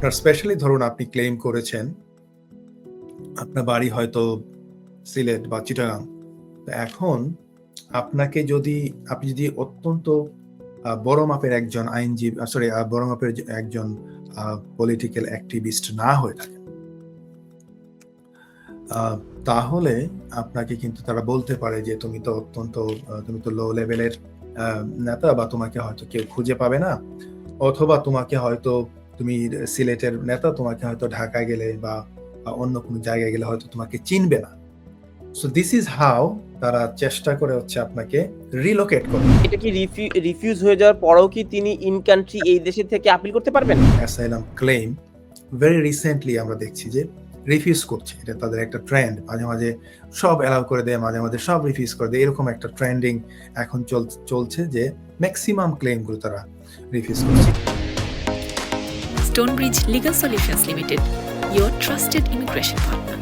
আপনার স্পেশালি ধরুন আপনি ক্লেম করেছেন, আপনার বাড়ি হয়তো সিলেট বা চিটাগাং। এখন আপনাকে যদি, আপনি যদি অত্যন্ত বড় মাপের একজন আইনজীবী সরি বড় মাপের একজন পলিটিক্যাল অ্যাক্টিভিস্ট না হয়ে থাকেন তাহলে আপনাকে কিন্তু তারা বলতে পারে যে তুমি তো অত্যন্ত তুমি তো লো লেভেলের নেতা বা তোমাকে হয়তো কেউ খুঁজে পাবে না, অথবা তোমাকে হয়তো তুমি সিলেটের নেতা তোমাকে হয়তো ঢাকা গেলে বা অন্য কোনো জায়গায় গেলে হয়তো তোমাকে চিনবে না। সো দিস ইজ হাউ তারা চেষ্টা করে হচ্ছে আপনাকে রিলোকেট করে এটা কি রিফিউজ হয়ে যাওয়ার পরেও কি তিনি ইন কান্ট্রি এই দেশে থেকে আপিল করতে পারবেন? অ্যাসাইলাম ক্লেম ভেরি রিসেন্টলি আমরা দেখছি যে রিফিউজ করছে। এটা তাদের একটা ট্রেন্ড মাঝে মাঝে সব অ্যালাউ করে দেয় মাঝে মাঝে সব রিফিউজ করে দেয়। এরকম একটা ট্রেন্ডিং এখন চল- চলছে যে ম্যাক্সিমাম ক্লেমগুলো তারা রিফিউজ করছে। Stonebridge Legal Solutions Limited, your trusted immigration partner.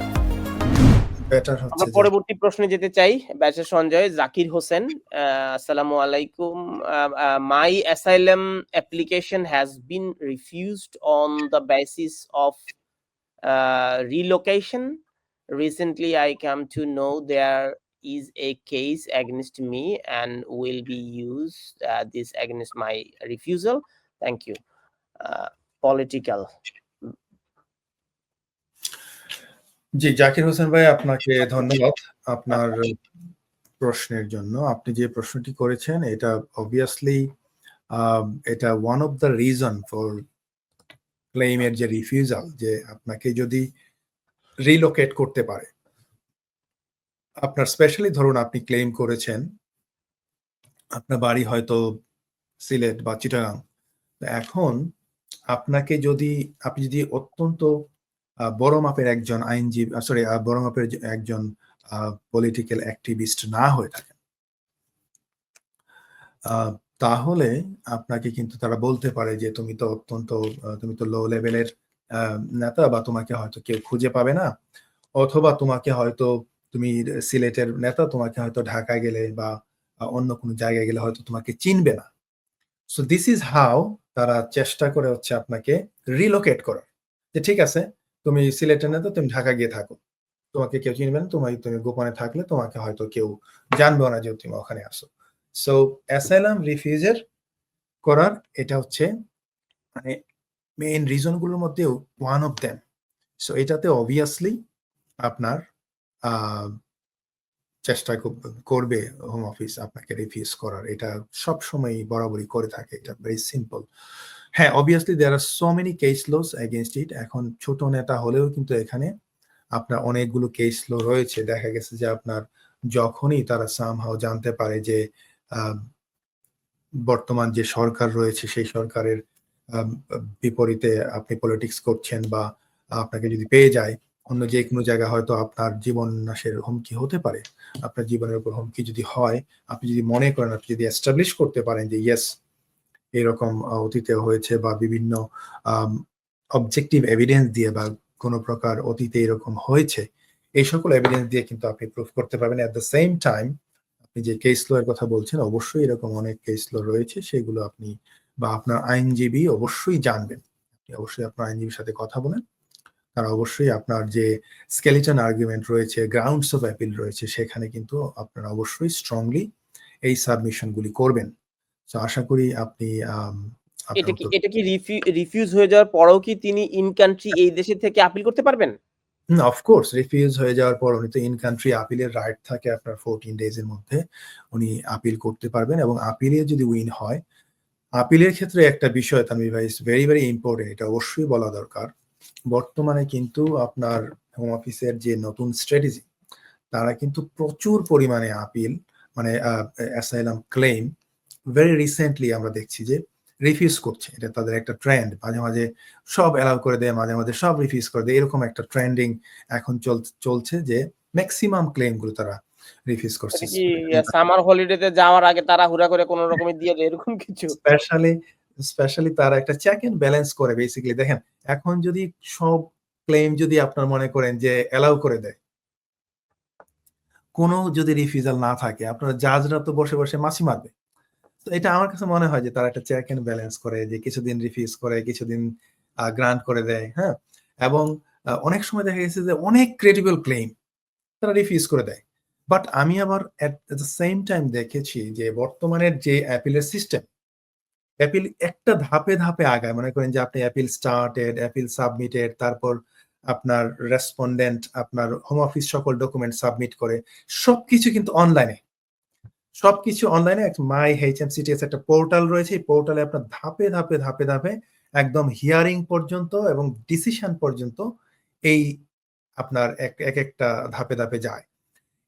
Better আমরা হচ্ছে যে- পরবর্তী প্রশ্নে যেতে চাই ব্যাচের সঞ্জয় জাকির হোসেন আসসালামু আলাইকুম my asylum application has been refused on the basis of relocation recently i come to know there is a case against me and will be used uh, this against my refusal thank you uh, political. জি, জাকির হোসেন ভাই, আপনাকে ধন্যবাদ আপনার প্রশ্নের জন্য। আপনি যে প্রশ্নটি করেছেন, এটা অবভিয়াসলি এটা one of the reason for ক্লেইমের যে রিফিউজাল যে আপনাকে যদি রিলোকেট করতে পারে। আপনার স্পেশালি ধরুন আপনি ক্লেম করেছেন, আপনার বাড়ি হয়তো সিলেট বা চিটাগাং। এখন আপনাকে যদি, আপনি যদি অত্যন্ত বড় মাপের একজন আইনজীবী সরি বড় মাপের একজন পলিটিক্যাল অ্যাক্টিভিস্ট না হয়ে থাকেন তাহলে আপনাকে কিন্তু তারা বলতে পারে যে তুমি তো অত্যন্ত তুমি তো লো লেভেলের নেতা বা তোমাকে হয়তো কেউ খুঁজে পাবে না, অথবা তোমাকে হয়তো তুমি সিলেটের নেতা, তোমাকে হয়তো ঢাকা গেলে বা অন্য কোনো জায়গায় গেলে হয়তো তোমাকে চিনবে না। সো দিস ইজ হাউ তারা চেষ্টা করে হচ্ছে আপনাকে রিলোকেট করার। যে ঠিক আছে, তুমি সিলেটের তো তুমি ঢাকা গিয়ে থাকো। তোমাকে কেউ চিনবে না তোমাকে তুমি গোপনে থাকলে তোমাকে হয়তো কেউ জানবেও না যে তুমি ওখানে আসো সো অ্যাসাইলাম রিফিউজের করার এটা হচ্ছে মানে মেইন রিজনগুলোর মধ্যেও ওয়ান অফ দেম সো এটাতে অবভিয়াসলি আপনার চেষ্টা কর- করবে হোম অফিস আপনাকে রিফিউজ করার। এটা সব সময় বরাবরই করে থাকে। এটা ভেরি সিম্পল হ্যাঁ obviously there are so many case loss against it এখন ছোট নেতা হলেও কিন্তু এখানে আপনার অনেকগুলো কেস লো রয়েছে। দেখা গেছে যে আপনার যখনই তারা সামহাও জানতে পারে যে বর্তমান যে সরকার রয়েছে, সেই সরকারের বিপরীতে আপনি পলিটিক্স করছেন বা আপনাকে যদি পেয়ে যায় অন্য যে কোনো জায়গায় হয়তো আপনার জীবন নাশের হুমকি হতে পারে। আপনার জীবনের উপর হুমকি যদি হয়, আপনি যদি মনে করেন, আপনি যদি এস্টাবলিশ করতে পারেন যে ইয়েস এরকম অতীতে হয়েছে বা বিভিন্ন অবজেক্টিভ এভিডেন্স দিয়ে বা কোনো প্রকার অতীতে এরকম হয়েছে। এই সকল এভিডেন্স দিয়ে কিন্তু আপনি প্রুফ করতে পারবেন। এট দ্য সেম টাইম আপনি যে কেস লো এর কথা বলছেন, অবশ্যই এরকম অনেক কেস লো রয়েছে। সেগুলো আপনি বা আপনার আইনজীবী অবশ্যই জানবেন। আপনি অবশ্যই আপনার আইনজীবীর সাথে কথা বলেন। তারা অবশ্যই আপনার যে স্কেলিটন আর্গুমেন্ট রয়েছে গ্রাউন্ডস অফ অ্যাপিল রয়েছে সেখানে কিন্তু আপনারা অবশ্যই স্ট্রংলি এই সাবমিশনগুলি করবেন। তো আশা করি আপনি এটা কি এটা কি রিফিউজ হয়ে যাওয়ার পরেও কি তিনি ইন কান্ট্রি এই দেশে থেকে আপিল করতে পারবেন? অফকোর্স রিফিউজ হয়ে যাওয়ার পর উনি তো ইন কান্ট্রি আপিলের রাইট থাকে আপনার ফোরটিন ডেজ এর মধ্যে উনি আপিল করতে পারবেন এবং আপিলে যদি উইন হয় আপিলের ক্ষেত্রে একটা বিষয় তানভীর ভাই ভেরি ভেরি ইম্পর্টেন্ট এটা অবশ্যই বলা দরকার। বর্তমানে কিন্তু আপনার হোম অফিসের যে নতুন স্ট্র্যাটেজি তারা কিন্তু প্রচুর পরিমাণে আপিল মানে অ্যাসাইলাম ক্লেম ভেরি রিসেন্টলি আমরা দেখছি যে রিফিউজ করছে। এটা তাদের একটা ট্রেন্ড মাঝে মাঝে সব অ্যালাউ করে দেয় মাঝে মাঝে সব রিফিউজ করে দেয়। এরকম একটা ট্রেন্ডিং এখন চল- চলছে যে ম্যাক্সিমাম ক্লেমগুলো তারা রিফিউজ করছে। সামার হলিডেতে যাওয়ার আগে তারা হুরা করে কোন রকমের দিয়ে দেয় এরকম কিছু? স্পেশালি স্পেশালি তারা একটা চেক এন্ড ব্যালেন্স করে বেসিক্যালি দেখেন, এখন যদি সব ক্লেম যদি আপনার মনে করেন যে অ্যালাউ করে দেয়, কোনো যদি রিফিউজাল না থাকে, আপনার জাজরা তো বসে বসে মাছি মারবে। তো এটা আমার কাছে মনে হয় যে তারা একটা চেক এন্ড ব্যালেন্স করে, যে কিছুদিন রিফিউজ করে, কিছুদিন গ্রান্ট করে দেয় হ্যাঁ? এবং অনেক সময় দেখা গেছে যে অনেক ক্রেডিবল ক্লেম তারা রিফিউজ করে দেয়। বাট আমি আবার এট দ্য সেম টাইম দেখেছি যে বর্তমানের যে অ্যাপিলের সিস্টেম অ্যাপিল একটা ধাপে ধাপে আগায়। মনে করেন যে আপনি অ্যাপিল স্টার্টেড অ্যাপিল সাবমিটেড তারপর আপনার রেসপন্ডেন্ট আপনার হোম অফিস সকল ডকুমেন্ট সাবমিট করে। সবকিছু কিন্তু অনলাইনে সবকিছু অনলাইনে মাই এইচ এম সিটিএস একটা পোর্টাল রয়েছে। এই পোর্টালে আপনার ধাপে ধাপে ধাপে ধাপে একদম হিয়ারিং পর্যন্ত এবং ডিসিশন পর্যন্ত এই আপনার এক এক একটা ধাপে ধাপে যায়।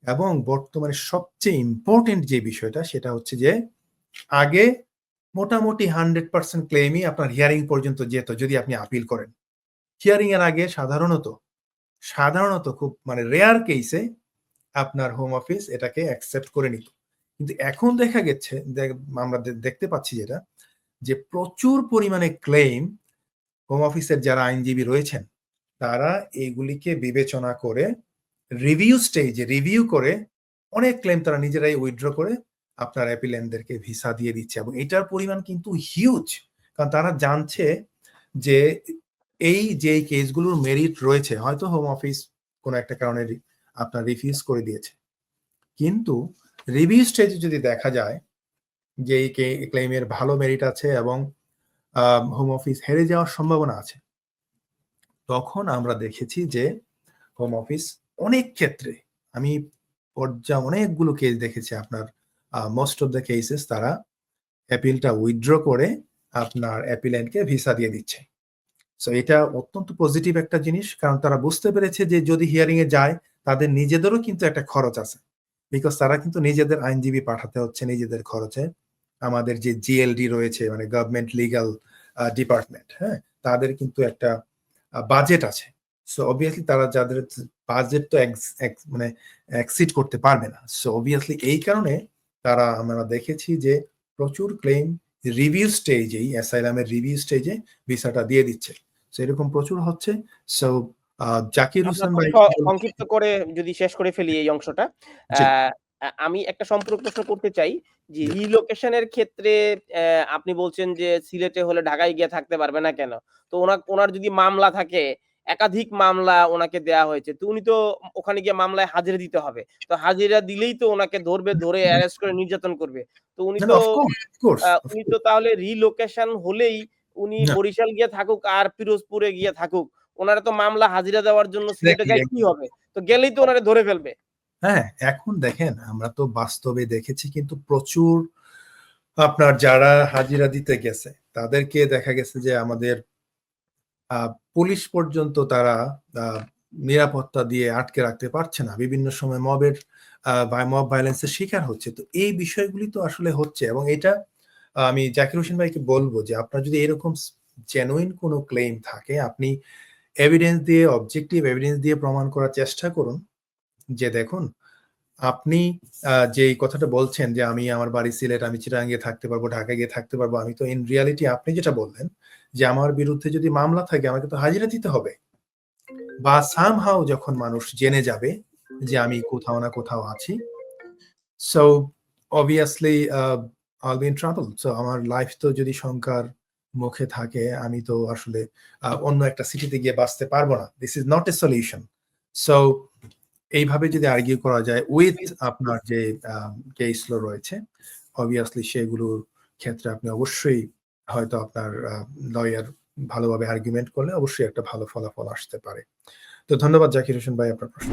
এবং বর্তমানে সবচেয়ে ইম্পর্টেন্ট যে বিষয়টা, সেটা হচ্ছে যে আগে মোটামুটি হান্ড্রেড পার্সেন্ট ক্লেমই আপনার হিয়ারিং পর্যন্ত যেত, যদি আপনি আপিল করেন। হিয়ারিং এর আগে সাধারণত সাধারণত খুব মানে রেয়ার কেসে আপনার হোম অফিস এটাকে অ্যাকসেপ্ট করে নিত। কিন্তু এখন দেখা গেছে আমরা দেখতে পাচ্ছি যেটা, যে প্রচুর পরিমাণে ক্লেম হোম অফিসের যারা আইনজীবী রয়েছেন, তারা এইগুলিকে বিবেচনা করে রিভিউ স্টেজে রিভিউ করে অনেক ক্লেম তারা নিজেরাই উইথড্র করে আপনার অ্যাপিলেন্টদেরকে ভিসা দিয়ে দিচ্ছে। এবং এটার পরিমাণ কিন্তু হিউজ কারণ তারা জানছে যে এই যে কেসগুলোর মেরিট রয়েছে, হয়তো হোম অফিস কোনো একটা কারণে আপনার রিফিউজ করে দিয়েছে। কিন্তু রিভিউ স্টেজে যদি দেখা যায় যে এই ক্লেমের ভালো মেরিট আছে এবং হোম অফিস হেরে যাওয়ার সম্ভাবনা আছে, তখন আমরা দেখেছি যে হোম অফিস অনেক ক্ষেত্রে, আমি পর্যায়ে অনেকগুলো কেস দেখেছি আপনার মোস্ট অফ দ্য কেসেস তারা অ্যাপিলটা উইথড্র করে আপনার অ্যাপিলেন্টকে ভিসা দিয়ে দিচ্ছে। সো এটা অত্যন্ত পজিটিভ একটা জিনিস, কারণ তারা বুঝতে পেরেছে যে যদি হিয়ারিং এ যায়, তাদের নিজেদেরও কিন্তু একটা খরচ আছে। বিকজ তারা কিন্তু নিজেদের আইনজীবী পাঠাতে হচ্ছে নিজেদের খরচে। আমাদের যে জিএলডি রয়েছে মানে গভর্নমেন্ট লিগ্যাল ডিপার্টমেন্ট হ্যাঁ? তাদের কিন্তু একটা বাজেট আছে। সো অবভিয়াসলি তারা যাদের বাজেট তো মানে এক্সিড করতে পারবে না। সো অবভিয়াসলি এই কারণে তারা আমরা দেখেছি যে প্রচুর ক্লেম রিভিউ স্টেজেই অ্যাসাইলামের রিভিউ স্টেজে ভিসাটা দিয়ে দিচ্ছে। সো এরকম প্রচুর হচ্ছে। সো জাকির হোসেন ভাই সংক্ষিপ্ত করে যদি শেষ করে ফেলি এই অংশটা। আহ, আমি একটা সম্পূর্ণ প্রশ্ন করতে চাই যে রিলোকেশনের ক্ষেত্রে আপনি বলছেন যে সিলেটে হলে ঢাকায় গিয়ে থাকতে পারবে না কেন? তো ওনার ওনার যদি মামলা থাকে একাধিক মামলা ওনাকে দেয়া হয়েছে। তো উনি তো ওখানে গিয়ে মামলায় হাজিরা দিতে হবে। তো হাজিরা দিলেই তো ওনাকে ধরবে ধরে অ্যারেস্ট করে নির্যাতন করবে। তো উনি তো উনি তো তাহলে রিলোকেশন হলেই উনি বরিশাল গিয়ে থাকুক আর পিরোজপুরে গিয়ে থাকুক। ওনারা তো মামলা হাজিরা দেওয়ার জন্য সিলেটে যায় কি হবে? তো গেলেই তো ওনারা ধরে ফেলবে। হ্যাঁ এখন দেখেন আমরা তো বাস্তবে দেখেছি কিন্তু প্রচুর আপনার যারা হাজিরা দিতে গেছে তাদেরকে দেখা গেছে যে আমাদের পুলিশ পর্যন্ত তারা নিরাপত্তা দিয়ে আটকে রাখতে পারছে না। বিভিন্ন সময় মবের মব ভায়োলেন্সের শিকার হচ্ছে। তো এই বিষয়গুলি তো আসলে হচ্ছে এবং এটা আমি জাকির হোসেন ভাইকে বলব যে আপনার যদি এরকম জেনুইন কোনো ক্লেম থাকে, আপনি এভিডেন্স দিয়ে অবজেক্টিভ এভিডেন্স দিয়ে প্রমাণ করার চেষ্টা করুন যে দেখুন আপনি যে কথাটা বলছেন যে আমি আমার বাড়ি সিলেট, আমি চিটাগাং গিয়ে থাকতে পারব ঢাকা গিয়ে থাকতে পারব, আমি তো ইন রিয়ালিটি আপনি যেটা বললেন যে আমার বিরুদ্ধে যদি মামলা থাকে আমাকে তো হাজিরা দিতে হবে। বা সাম সামহাও যখন মানুষ জেনে যাবে যে আমি কোথাও না কোথাও আছি so obviously I'll be in travel so আমার লাইফ তো যদি শঙ্কার মুখে থাকে, আমি তো আসলে অন্য একটা সিটিতে গিয়ে বাঁচতে পারব না। This is not a solution so এইভাবে যদি আর্গিউ করা যায় উইথ আপনার যে কেস কেসগুলো রয়েছে অবভিয়াসলি সেগুলোর ক্ষেত্রে আপনি অবশ্যই হয়তো আপনার লয়ার ভালোভাবে আর্গুমেন্ট করলে অবশ্যই একটা ভালো ফলাফল আসতে পারে। তো ধন্যবাদ জাকির হোসেন ভাই আপনার প্রশ্ন।